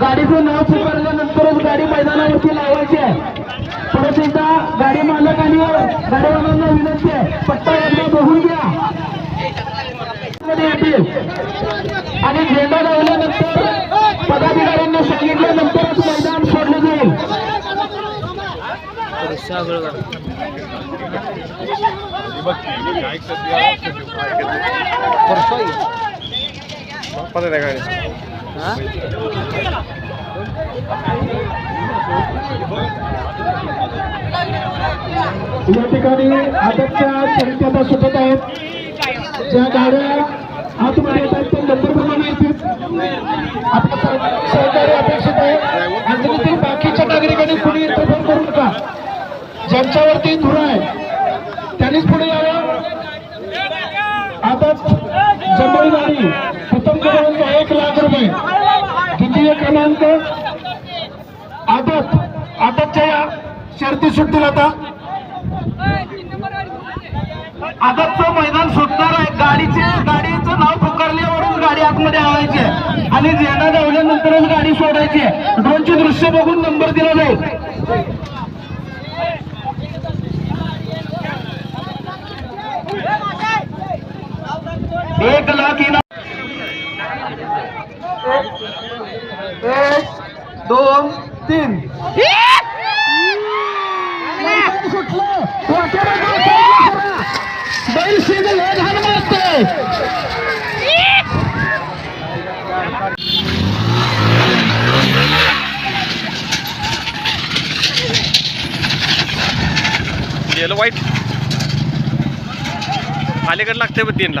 गाडीचं नाव पुकारल्यानंतरच गाडी मैदानावरती लावायची आहे. परत एकदा गाडी मालक आणि गाडीवाल्यांना विनंती आहे. पट्टा यांना बघून घ्या. आणि झेंडा लावल्यानंतर पदाधिकाऱ्यांना सांगितल्यानंतरच मैदान सोडलं जाईल. या ठिकाणी आदतच्या संख्या सुटत आहेत. ज्या गाड्या आतमध्ये येत आहेत त्या नंबर प्रमाणे येतील आपलं सहकार्य अपेक्षित आहे. अंजलीतील बाकीच्या नागरिकांनी कुणी इंटरफेअर करू नका. ज्यांच्यावरती धुरा आहे त्यांनीच पुढे यावं. आता जंबई गाडी प्रथम क्रमांक एक लाख रुपये द्वितीय क्रमांक आदत. आदतच्या या शर्ती सुटतील आता. आदतचं मैदान सुटणार आहे. गाडीचे गाडीचं नाव पुकारल्यावरून गाडी आतमध्ये आणायची आहे. आणि झेंडा लावल्यानंतरच गाडी सोडायची आहे. ड्रोनचे दृश्य बघून नंबर दिला जाईल. एक लाख इनाम एक दोन तीन. येलो व्हाईट वाटेला गाव बैल घाण गेलं वाईट अलीकडे लागतंय बघ तीनला.